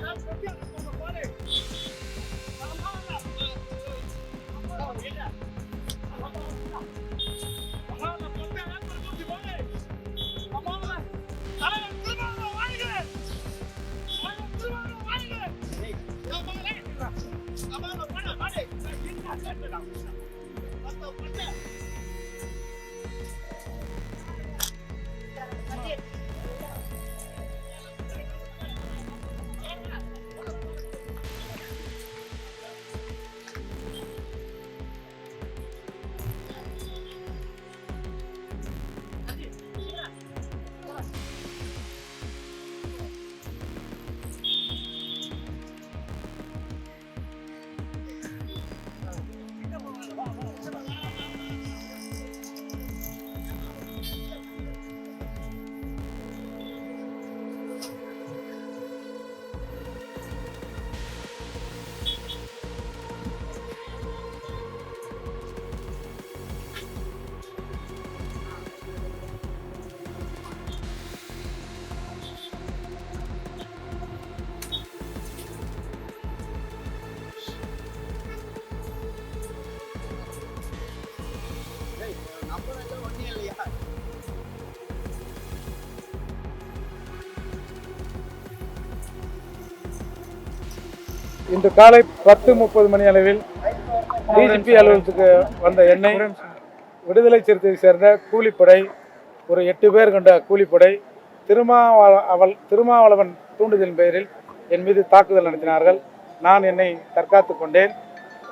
That's the beautiful, buddy. இன்று காலை பத்து முப்பது மணி அளவில் டிஜிபி அலுவலகத்துக்கு வந்த எண்ணெய் விடுதலை சிறுத்தையை சேர்ந்த கூலிப்படை ஒரு எட்டு பேர் கொண்ட கூலிப்படை திருமாவள அவள் திருமாவளவன் தூண்டுதலின் பெயரில் என் மீது தாக்குதல் நடத்தினார்கள். நான் என்னை தற்காத்து கொண்டேன்.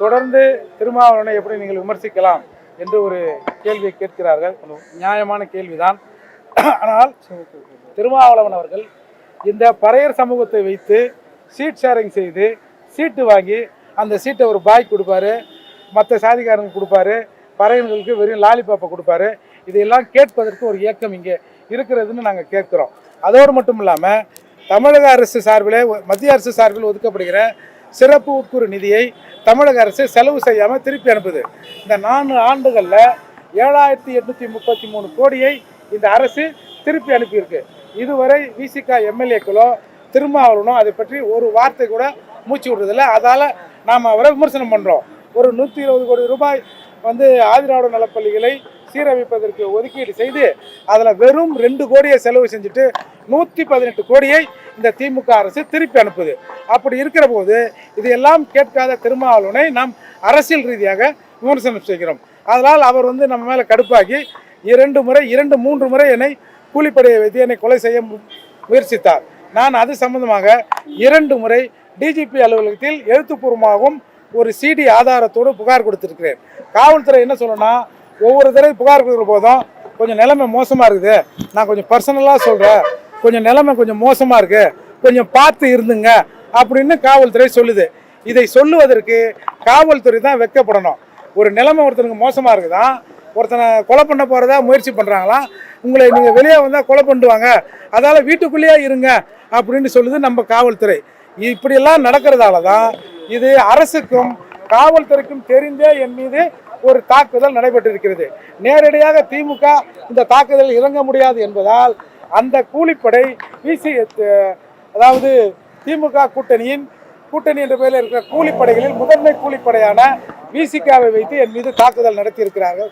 தொடர்ந்து திருமாவளவனை எப்படி நீங்கள் விமர்சிக்கலாம் என்று ஒரு கேள்வியை கேட்கிறார்கள். நியாயமான கேள்விதான். ஆனால் திருமாவளவன் அவர்கள் இந்த பறையர் சமூகத்தை வைத்து சீட் ஷேரிங் செய்து சீட்டு வாங்கி அந்த சீட்டை ஒரு பாய் கொடுப்பாரு மற்ற சாதிக்காரங்க கொடுப்பாரு பறவைகளுக்கு வெறும் லாலிபாப்பை கொடுப்பாரு. இதையெல்லாம் கேட்பதற்கு ஒரு இயக்கம் இங்கே இருக்கிறதுன்னு நாங்கள் கேட்குறோம். அதோடு மட்டும் இல்லாமல் தமிழக அரசு சார்பில் மத்திய அரசு சார்பில் ஒதுக்கப்படுகிற சிறப்பு உட்குறு நிதியை தமிழக அரசு செலவு செய்யாமல் திருப்பி அனுப்புது. இந்த நான்கு ஆண்டுகளில் ஏழாயிரத்தி எட்நூற்றி முப்பத்தி மூணு கோடியை இந்த அரசு திருப்பி அனுப்பியிருக்கு. இதுவரை விசிகா எம்எல்ஏக்களோ திருமாவளவனோ அதை பற்றி ஒரு வார்த்தை கூட மூச்சு விடுறதில்ல. அதால் நாம் அவரை விமர்சனம் பண்ணுறோம் ஒரு நூற்றி இருபது கோடி ரூபாய் வந்து ஆதிராவிட நலப்பள்ளிகளை சீரமைப்பதற்கு ஒதுக்கீடு செய்து அதில் வெறும் ரெண்டு கோடியை செலவு செஞ்சுட்டு நூற்றி பதினெட்டு கோடியை இந்த திமுக அரசு திருப்பி அனுப்புது. அப்படி இருக்கிற போது இதையெல்லாம் கேட்காத திருமாவளவனை நாம் அரசியல் ரீதியாக விமர்சனம் செய்கிறோம். அதனால் அவர் வந்து நம்ம மேலே கடுப்பாகி இரண்டு முறை இரண்டு மூன்று முறை என்னை கூலிப்படையை வைத்து என்னை கொலை செய்ய முயற்சித்தார். நான் அது சம்பந்தமாக இரண்டு முறை டிஜிபி அலுவலகத்தில் எழுத்துப்பூர்வமாகவும் ஒரு சிடி ஆதாரத்தோடு புகார் கொடுத்துருக்கிறேன். காவல்துறை என்ன சொல்லணும்னா ஒவ்வொரு தடவை புகார் கொடுக்குற போதும் கொஞ்சம் நிலைமை மோசமாக இருக்குது. நான் கொஞ்சம் பர்சனலாக சொல்கிறேன் கொஞ்சம் நிலைமை கொஞ்சம் மோசமாக இருக்குது கொஞ்சம் பார்த்து இருந்துங்க அப்படின்னு காவல்துறை சொல்லுது. இதை சொல்லுவதற்கு காவல்துறை தான் வெக்கப்படணும். ஒரு நிலைமை ஒருத்தனுக்கு மோசமாக இருக்குதான் ஒருத்தனை கொலை பண்ண போகிறதா முயற்சி பண்ணுறாங்களாம் உங்களை நீங்கள் வெளியே வந்தால் கொலை பண்ணிடுவாங்க. அதால் வீட்டுக்குள்ளேயே இருங்க அப்படின்னு சொல்லுது நம்ம காவல்துறை. இப்படியெல்லாம் நடக்கிறதால தான் இது அரசுக்கும் காவல்துறைக்கும் தெரிந்தே என் மீது ஒரு தாக்குதல் நடைபெற்றிருக்கிறது. நேரடியாக திமுக இந்த தாக்குதல் இறங்க முடியாது என்பதால் அந்த கூலிப்படை பிசி அதாவது திமுக கூட்டணியின் கூட்டணி என்ற பெயரில் இருக்கிற கூலிப்படைகளில் முதன்மை கூலிப்படையான விசிகாவை வைத்து என் மீது தாக்குதல் நடத்தியிருக்கிறார்கள்.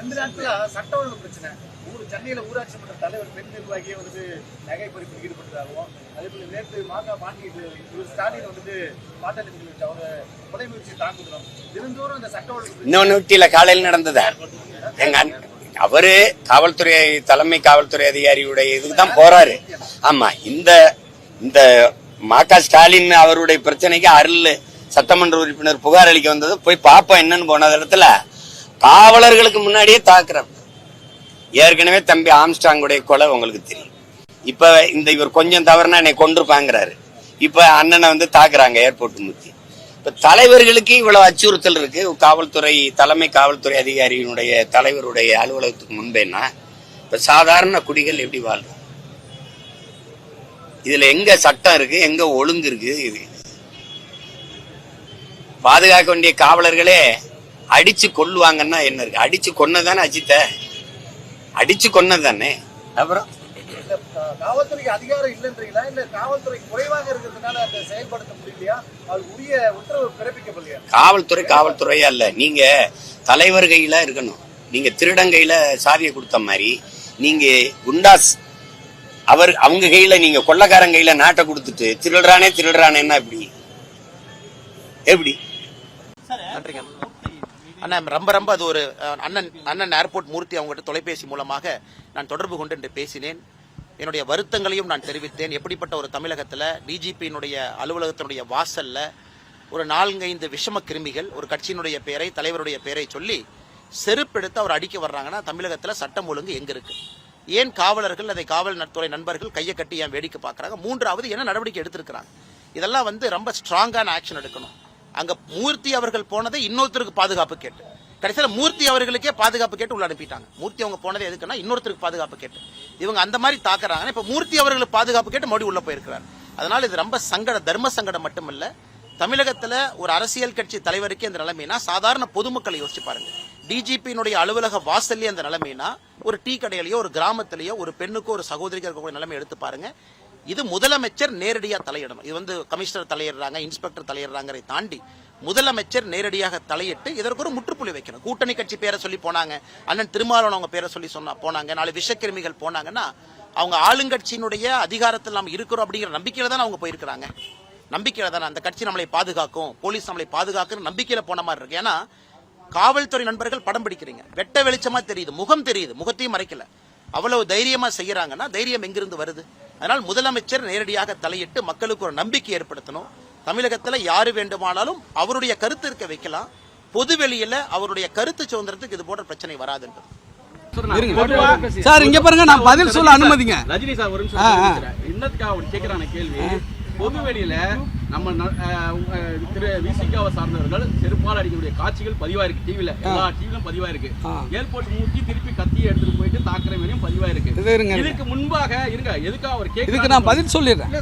ரெண்டு நாட்களா சட்ட ஒழுங்கு பிரச்சனை. ஊர் சென்னையில் ஊராட்சி மன்ற தலைவர் பெண் நிர்வாகியே வந்துட்டு நகை பறிப்பில் ஈடுபட்டதாகவும் அதே போல நேற்று மாதா பாண்டி இவர் ஸ்டாலின் வந்துட்டு பாட்டாளி வச்சு அவரை கொலை முயற்சி தாக்குதலும். தினந்தோறும் அந்த சட்ட ஒழுங்கு பிரச்சனை இன்னொன்னு ஊட்டியில காலையில் நடந்ததா. எங்க அவரு காவல்துறை தலைமை காவல்துறை அதிகாரியுடைய இதுக்கு தான் போறாரு. ஆமா இந்த இந்த மாக்கா ஸ்டாலின் அவருடைய பிரச்சனைக்கு அருள் சட்டமன்ற உறுப்பினர் புகார் அளிக்க வந்தது. போய் பாப்பா என்னன்னு போன இடத்துல காவலர்களுக்கு முன்னாடியே தாக்குறாங்க ஏற்கனவே தம்பி ஆம்ஸ்டாங்குடைய கொலை உங்களுக்கு தெரியும். இப்ப இந்த இவர் கொஞ்சம் தவறுனா என்னை கொண்டிருப்பாங்கிறாரு இப்ப அண்ணனை வந்து தாக்குறாங்க ஏர்போர்ட் முத்தி. இப்ப தலைவர்களுக்கு இவ்வளவு அச்சுறுத்தல் இருக்கு. காவல்துறை தலைமை காவல்துறை அதிகாரியினுடைய தலைவருடைய அலுவலகத்துக்கு முன்பேனா இப்ப சாதாரண குடிகள் எப்படி வாழ்றோம் இதுல எங்க சட்டம் இருக்கு? எங்க ஒழுங்கு இருக்கு? இது பாதுகாக்க வேண்டிய காவலர்களே அடிச்சு கொள்ளுவாங்கன்னா என்ன இருக்கு? அடிச்சு கொன்னதானே அஜித்தை? அடிச்சு கொன்னதானே? அப்புறம்? இல்ல, கா- காவல்துறைக்கு அதிகாரம் இல்லைன்றீங்களா? இல்ல காவல்துறை குறைவாக இருக்கிறதுனால அதை செயல்படுத்த முடியலையா? அது உரிய உத்தரவு பிறப்பிக்கப்படலையா? காவல்துறை காவல்துறையா இல்ல. நீங்க தலைவர் கையில இருக்கணும். நீங்க திருடன் கையில சாவியை கொடுத்த மாதிரி நீங்க குண்டாஸ் அவர் அவங்க கையில நீங்க கொள்ளக்காரன் கையில நாட்டை கொடுத்துட்டு திருடுறானே திருடுறானேன்னா எப்படி? எப்படி? அண்ணா ரொம்ப ரொம்ப அது ஒரு அண்ணன் அண்ணன் ஏர்போர்ட் மூர்த்தி அவங்ககிட்ட தொலைபேசி மூலமாக நான் தொடர்பு கொண்டு என்று பேசினேன். என்னுடைய வருத்தங்களையும் நான் தெரிவித்தேன். எப்படிப்பட்ட ஒரு தமிழகத்தில் டிஜிபியினுடைய அலுவலகத்தினுடைய வாசலில் ஒரு நான்கைந்து விஷம கிருமிகள் ஒரு கட்சியினுடைய பெயரை தலைவருடைய பெயரை சொல்லி செருப்பெடுத்து அவர் அடிக்க வர்றாங்கன்னா தமிழகத்தில் சட்டம் ஒழுங்கு எங்கே இருக்கு? ஏன் காவலர்கள் அதை காவல் துறை நண்பர்கள் கையை கட்டி ஏன் வேடிக்கை பார்க்குறாங்க? மூன்றாவது என்ன நடவடிக்கை எடுத்திருக்கிறாங்க? இதெல்லாம் வந்து ரொம்ப ஸ்ட்ராங்கான ஆக்ஷன் எடுக்கணும். அங்க மூர்த்தி அவர்கள் போனதை இன்னொருத்தருக்கு பாதுகாப்பு கேட்டு. கடைசியில் மூர்த்தி அவர்களுக்கே பாதுகாப்பு கேட்டு உள்ள அனுப்பிட்டாங்க. மூர்த்தி அவங்க போனது எதுக்குன்னா இன்னொருத்தருக்கு பாதுகாப்பு கேட்டு. இவங்க அந்த மாதிரி தாக்குறாங்கன்னா இப்போ மூர்த்தி அவர்களுக்கு பாதுகாப்பு கேட்டு மறுபடியும் உள்ள போயிருக்கிறார். அதனால இது ரொம்ப சங்கட தர்ம சங்கடம் மட்டுமல்ல தமிழகத்தில் ஒரு அரசியல் கட்சி தலைவருக்கே இந்த நிலைமைனா சாதாரண பொதுமக்களை யோசிச்சு பாருங்க. டிஜிபியினுடைய அலுவலக வாசல்லே அந்த நிலைமைனா ஒரு டீ கடையிலையோ ஒரு கிராமத்திலேயோ ஒரு பெண்ணுக்கோ ஒரு சகோதரிக்கு இருக்கக்கூடிய நிலைமை எடுத்து பாருங்க. இது முதலமைச்சர் நேரடியாக தலையிடணும். இது வந்து கமிஷனர் தலையிடுறாங்க இன்ஸ்பெக்டர் தலையிடுறாங்கிறதை தாண்டி முதலமைச்சர் நேரடியாக தலையிட்டு இதற்கு ஒரு முற்றுப்புள்ளி வைக்கணும். கூட்டணி கட்சி பேரை சொல்லி போனாங்க அண்ணன் திருமாவளவன் அவங்க பேரை சொல்லி சொன்னா போனாங்க நாலு விஷக்கிருமிகள் போனாங்கன்னா அவங்க ஆளுங்கட்சியினுடைய அதிகாரத்தில் நாம் இருக்கிறோம் அப்படிங்கிற நம்பிக்கையில தான் அவங்க போயிருக்கிறாங்க. நம்பிக்கையில தானே அந்த கட்சி நம்மளை பாதுகாக்கும் போலீஸ் நம்மளை பாதுகாக்கும் நம்பிக்கையில போன மாதிரி இருக்கு. ஏன்னா காவல்துறை நண்பர்கள் படம் பிடிக்கிறீங்க. வெட்ட வெளிச்சமா தெரியுது முகம் தெரியுது முகத்தையும் மறைக்கல. அவ்வளவு தைரியமா செய்யறாங்கன்னா தைரியம் எங்கிருந்து வருது? அதனால் முதலமைச்சர் நேரடியாக தலையிட்டு மக்களுக்கு ஒரு நம்பிக்கை ஏற்படுத்தணும். தமிழகத்துல யாரு வேண்டுமானாலும் அவருடைய கருத்து இருக்க வைக்கலாம். பொதுவெளியில அவருடைய கருத்து சுதந்திரத்துக்கு இது போன்ற பிரச்சனை வராதுன்றது. சார் இங்க பாருங்க நான் பதில் சொல்ல அனுமதிங்க. ரஜினி சார் ஒரு. நிமிஷம் கேட்கிறான கேள்வி பொது வெளியில நம்ம திரு விசிகாவை சார்ந்தவர்கள் செருப்பால் அடிக்கக்கூடிய காட்சிகள் பதிவா இருக்கு டிவில எல்லா டிவிலும் பதிவா இருக்கு ஆ. ஏர்போர்ட் மூட்டி திருப்பி கத்தியை எடுத்துட்டு போயிட்டு தாக்குற மாதிரியும் பதிவா இருக்கு இது இருங்க இருங்க. இதுக்கு முன்பாக இருங்க எதுக்காக அவர் இதுக்கு கேட்கிறாரு நான் பதில் சொல்லிடுறேன்.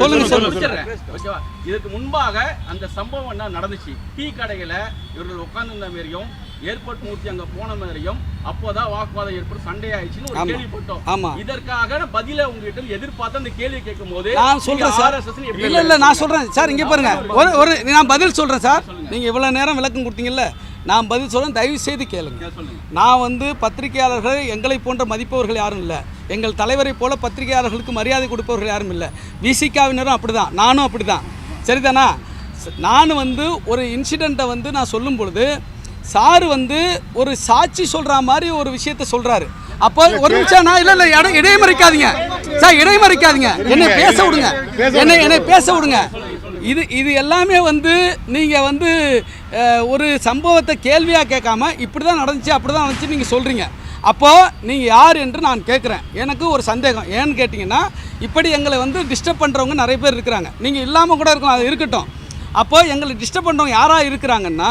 சொல்லுங்க. ஓகேவா? இதுக்கு முன்பாக அந்த சம்பவம் என்ன நடந்துச்சு டீ கடையில இவர்கள் உட்கார்ந்திருந்த மாதிரியும் ஏர்போர்ட் மூர்த்தி அங்க போன மாதிரியும் அப்போதான் வாக்குவாதம் ஏற்பட்டு சண்டை ஆயிடுச்சுன்னு ஒரு. கேள்விப்பட்டோம். ஆமா. இதற்காக பதில உங்ககிட்ட எதிர்பார்த்து அந்த கேள்வி கேட்கும் போது நான் சொல்றேன் சார். இல்ல இல்ல நான் சொல்றேன். சார் இங்க பாருங்க. ஒரு ஒரு நான் பதில் சொல்றேன் சார். நீங்க இவ்வளவு நேரம் விளக்கம் கொடுத்தீங்கல்ல. நான் பதில் சொல்றேன். தயவு செய்து கேளுங்க. நான் வந்து பத்திரிகையாளர்கள் எங்களை போன்ற மதிப்பவர்கள் யாரும் இல்லை. எங்கள் தலைவரை போல பத்திரிகையாளர்களுக்கு மரியாதை கொடுப்பவர்கள் யாரும் இல்லை. விசிகாவினரும் அப்படிதான். நானும் அப்படிதான். சரிதானா? ச- நான் வந்து ஒரு இன்சிடெண்ட்டை வந்து நான் சொல்லும் பொழுது சார் வந்து ஒரு சாட்சி சொல்ற மாதிரி ஒரு விஷயத்த சொல்றாரு. அப்போ ஒரு நிமிஷம் நான் இல்ல இல்ல இட இடைமறிக்காதீங்க. சார் இடைமறிக்காதீங்க. என்னை பேச விடுங்க. என்னை என்னை பேச விடுங்க. இது இது எல்லாமே வந்து நீங்கள் வந்து ஒரு சம்பவத்தை கேள்வியாக கேட்காம இப்படி தான் நடந்துச்சு அப்படி தான் நடந்துச்சு நீங்கள் சொல்கிறீங்க அப்போது நீங்கள் யார் என்று நான் கேட்குறேன். எனக்கு ஒரு சந்தேகம். ஏன்னு கேட்டிங்கன்னா இப்படி எங்களை வந்து டிஸ்டர்ப் பண்ணுறவங்க நிறைய பேர் இருக்கிறாங்க. நீங்கள் இல்லாமல் கூட இருக்கலாம் அது இருக்கட்டும். அப்போ எங்களை டிஸ்டர்ப் பண்ணுறவங்க யாராக இருக்கிறாங்கன்னா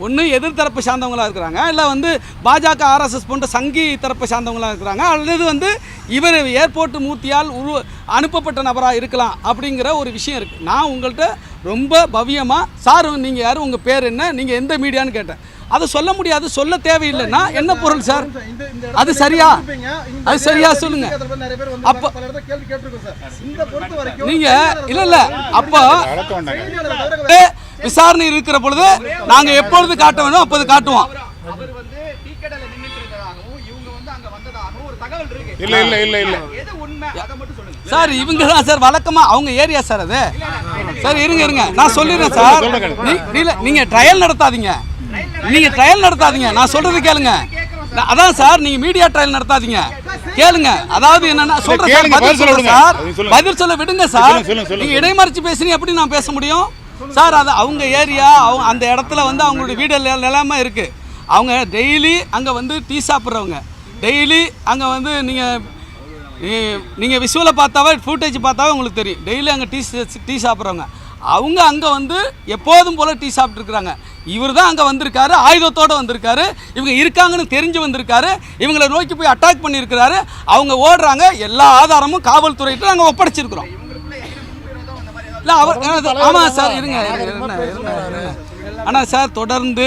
ஒன்று எதிர்த்தரப்பு சார்ந்தவங்களா இருக்கிறாங்க இல்லை வந்து பாஜக ஆர்எஸ்எஸ் போன்ற சங்கி தரப்பை சார்ந்தவங்களா இருக்கிறாங்க அல்லது வந்து இவர் ஏர்போர்ட் மூர்த்தியால் உரு அனுப்பப்பட்ட நபராக இருக்கலாம் அப்படிங்கிற ஒரு விஷயம் இருக்குது நான் உங்கள்கிட்ட ரொம்ப பவ்யமாக சார் நீங்கள் யார்? உங்கள் பேர் என்ன? நீங்கள் எந்த மீடியான்னு கேட்டேன். அதை சொல்ல முடியாது சொல்ல தேவையில்லைன்னா என்ன பொருள் சார்? அது சரியா? அது சரியா சொல்லுங்க. அப்போ நீங்க இல்ல இல்ல அப்போ விசாரணை இருக்கிற பொழுது நாங்க எப்பொழுது காட்ட வேணும் அப்போது காட்டுவோம். அவர் வந்து டீ கடையில நின்னுட்டு இருக்கிறதாகவும் இவங்க வந்து அங்க வந்ததாகவும் ஒரு தகவல் இருக்கு. இல்ல இல்ல இல்ல இல்ல. எது உண்மை அதை மட்டும் சொல்லுங்க. சார் இவங்க தான் சார் வழக்கமா அவங்க ஏரியா சார் அது. சார் இருங்க இருங்க. நான் சொல்லிடுறேன் சார். நீங்க ட்ரையல் நடத்தாதீங்க. நீங்க ட்ரையல் நடத்தாதீங்க. நான் சொல்றது கேளுங்க. அதான் சார் நீங்க மீடியா ட்ரையல் நடத்தாதீங்க. கேளுங்க. அதாவது என்னன்னா சொல்றேன் பதில் சொல்ல விடுங்க சார். நீங்க இடைமறிச்சு பேசுறீங்க எப்படி நான் பேச முடியும்? சார். அது அவங்க ஏரியா அவங்க அந்த இடத்துல வந்து அவங்களுடைய வீடு நில- நிலைமை இருக்கு. அவங்க டெய்லி அங்கே வந்து டீ சாப்பிட்றவங்க. டெய்லி அங்கே வந்து நீங்கள் நீங்கள் விஷுவலை பார்த்தாவே ஃபுட்டேஜ் பார்த்தாவே உங்களுக்கு தெரியும். டெய்லி அங்கே டீ டீ சாப்பிட்றவங்க. அவங்க அங்கே வந்து எப்போதும் போல் டீ சாப்பிட்ருக்குறாங்க இவர் தான் அங்கே வந்திருக்காரு ஆயுதத்தோடு வந்திருக்காரு. இவங்க இருக்காங்கன்னு தெரிஞ்சு வந்திருக்காரு. இவங்களை நோக்கி போய் அட்டாக் பண்ணியிருக்கிறாரு. அவங்க ஓடுறாங்க எல்லா ஆதாரமும் காவல்துறையிட்ட நாங்கள் ஒப்படைச்சிருக்கிறோம். இல்லை அவர் ஆமாம் சார் இருங்க ஆனால் சார் தொடர்ந்து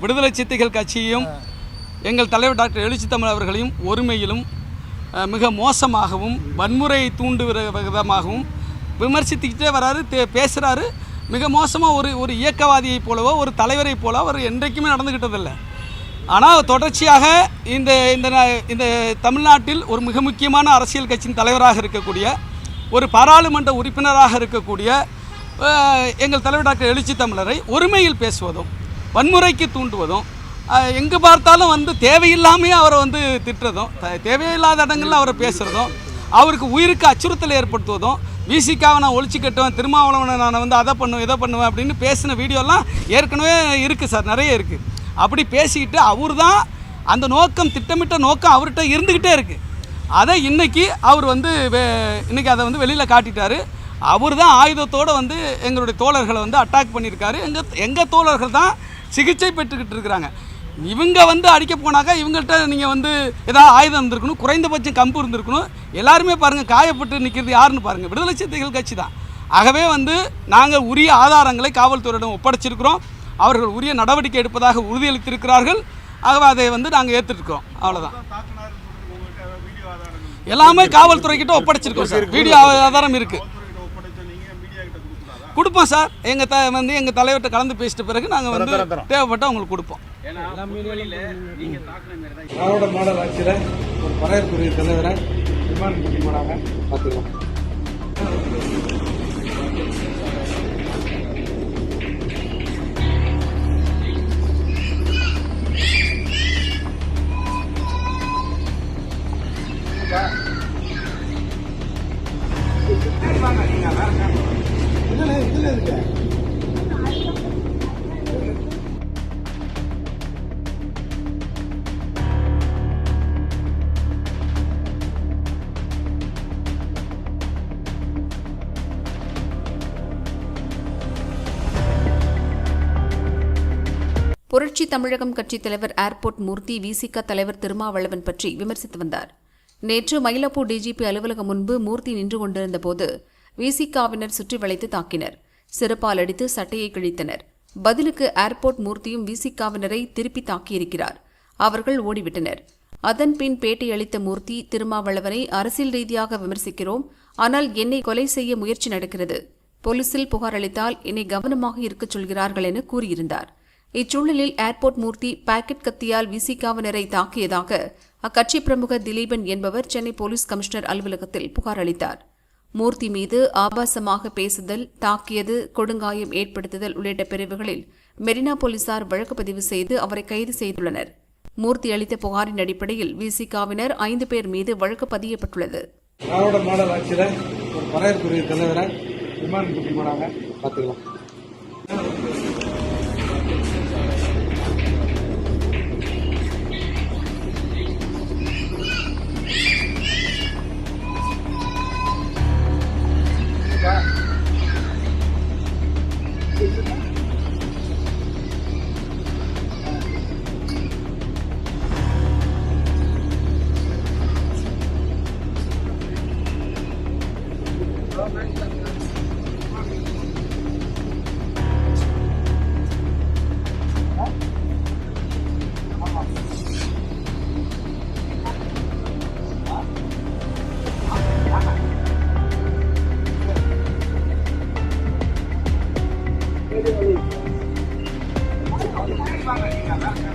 விடுதலை சிறுத்தைகள் கட்சியையும் எங்கள் தலைவர் டாக்டர் எழுச்சி தமிழ் அவர்களையும் ஒருமையிலும் மிக மோசமாகவும் வன்முறையை தூண்டுகிற விதமாகவும் விமர்சித்துக்கிட்டே வராரு தே- பேசுகிறாரு மிக மோசமாக ஒரு ஒரு இயக்கவாதியைப் போலவோ ஒரு தலைவரைப் போல அவர் என்றைக்குமே நடந்துக்கிட்டதில்லை ஆனால் தொடர்ச்சியாக இந்த இந்த தமிழ்நாட்டில் ஒரு மிக முக்கியமான அரசியல் கட்சியின் தலைவராக இருக்கக்கூடிய ஒரு பாராளுமன்ற உறுப்பினராக இருக்கக்கூடிய எங்கள் தலைவர் டாக்டர் எழுச்சி தமிழரை ஒருமையில் பேசுவதும் வன்முறைக்கு தூண்டுவதும் எங்கே எங்கு பார்த்தாலும் வந்து தேவையில்லாமே அவரை வந்து திட்டுறதும் தேவையில்லாத இடங்களில் அவரை பேசுகிறதும் அவருக்கு உயிருக்கு அச்சுறுத்தல் ஏற்படுத்துவதும் விசிக்காவை நான் ஒழிச்சு கட்டுவேன் திருமாவளவனை நான் வந்து அதை பண்ணுவேன் இதை பண்ணுவேன் அப்படின்னு பேசின வீடியோலாம் ஏற்கனவே இருக்குது சார் நிறைய இருக்குது அப்படி பேசிக்கிட்டு அவர் தான் அந்த நோக்கம் திட்டமிட்ட நோக்கம் அவர்கிட்ட இருந்துக்கிட்டே இருக்குது அதை இன்றைக்கி அவர் வந்து வே- இன்றைக்கி அதை வந்து வெளியில் காட்டிட்டாரு. அவர் தான் ஆயுதத்தோடு வந்து எங்களுடைய தோழர்களை வந்து அட்டாக் பண்ணியிருக்காரு. எங்கள் எங்கள் தோழர்கள் தான் சிகிச்சை பெற்றுக்கிட்டு இருக்கிறாங்க. இவங்க வந்து அடிக்க போனாக்கா இவங்கள்ட்ட நீங்கள் வந்து ஏதாவது ஆயுதம் இருந்திருக்கணும் குறைந்தபட்சம் கம்பு இருந்திருக்கணும். எல்லாருமே பாருங்கள் காயப்பட்டு நிற்கிறது யாருன்னு பாருங்கள் விடுதலை சிறுத்தைகள் கட்சி தான். ஆகவே வந்து நாங்கள் உரிய ஆதாரங்களை காவல்துறையிடம் ஒப்படைச்சிருக்கிறோம். அவர்கள் உரிய நடவடிக்கை எடுப்பதாக உறுதியளித்திருக்கிறார்கள். ஆகவே அதை வந்து நாங்கள் ஏற்றுருக்கிறோம் அவ்வளோதான் எல்லாமே காவல்துறை கிட்ட ஒப்படைச்சிருக்கோம் சார். வீடியோ ஆதாரம் இருக்கு. கொடுப்போம் சார். எங்கள் த வந்து எங்கள் தலைவர்கிட்ட கலந்து பேசிட்ட பிறகு நாங்கள் வந்து தேவைப்பட்டால் உங்களுக்கு கொடுப்போம். திராவிட மாடல் ஆட்சியில் ஒரு பறையற்குரிய தலைவரை விமானம் கூட்டி போனாங்க. பார்த்துக்கலாம். புரட்சி தமிழகம் கட்சித் தலைவர் ஏர்போர்ட் மூர்த்தி விசிக தலைவர் திருமாவளவன் பற்றி விமர்சித்து வந்தார். நேற்று மயிலாப்பூர் டிஜிபி அலுவலகம் முன்பு மூர்த்தி நின்று கொண்டிருந்தபோது விசிகாவினர் சுற்றி வளைத்து தாக்கினர். சிறப்பால் அடித்து சட்டையை கிழித்தனர். பதிலுக்கு ஏர்போர்ட் மூர்த்தியும் விசிகாவினரை திருப்பி தாக்கியிருக்கிறார். அவர்கள் ஓடிவிட்டனர். அதன் பின் பேட்டியளித்த மூர்த்தி திருமாவளவனை அரசியல் ரீதியாக விமர்சிக்கிறோம் ஆனால் என்னை கொலை செய்ய முயற்சி நடக்கிறது. போலீசில் புகார் அளித்தால் என்னை கவனமாக இருக்கச் சொல்கிறார்கள் என கூறியிருந்தார். இச்சூழலில் ஏர்போர்ட் மூர்த்தி பாக்கெட் கத்தியால் விசிகாவினரை தாக்கியதாக அக்கட்சி பிரமுகர் திலீபன் என்பவர் சென்னை போலீஸ் கமிஷனர் அலுவலகத்தில் புகார் அளித்தார். மூர்த்தி மீது ஆபாசமாக பேசுதல் தாக்கியது கொடுங்காயம் ஏற்படுத்துதல் உள்ளிட்ட பிரிவுகளில் மெரினா போலீசார் வழக்கு பதிவு செய்து அவரை கைது செய்துள்ளனர். மூர்த்தி அளித்த புகாரின் அடிப்படையில் விசிகாவினர் ஐந்து பேர் மீது வழக்கு பதியப்பட்டுள்ளது. திராவிட மாடல் ஆட்சியில் ஒரு தலைவரை விமானம் கூட்டி போனாங்க பார்த்துக்கலாம். 放个音乐 lagi.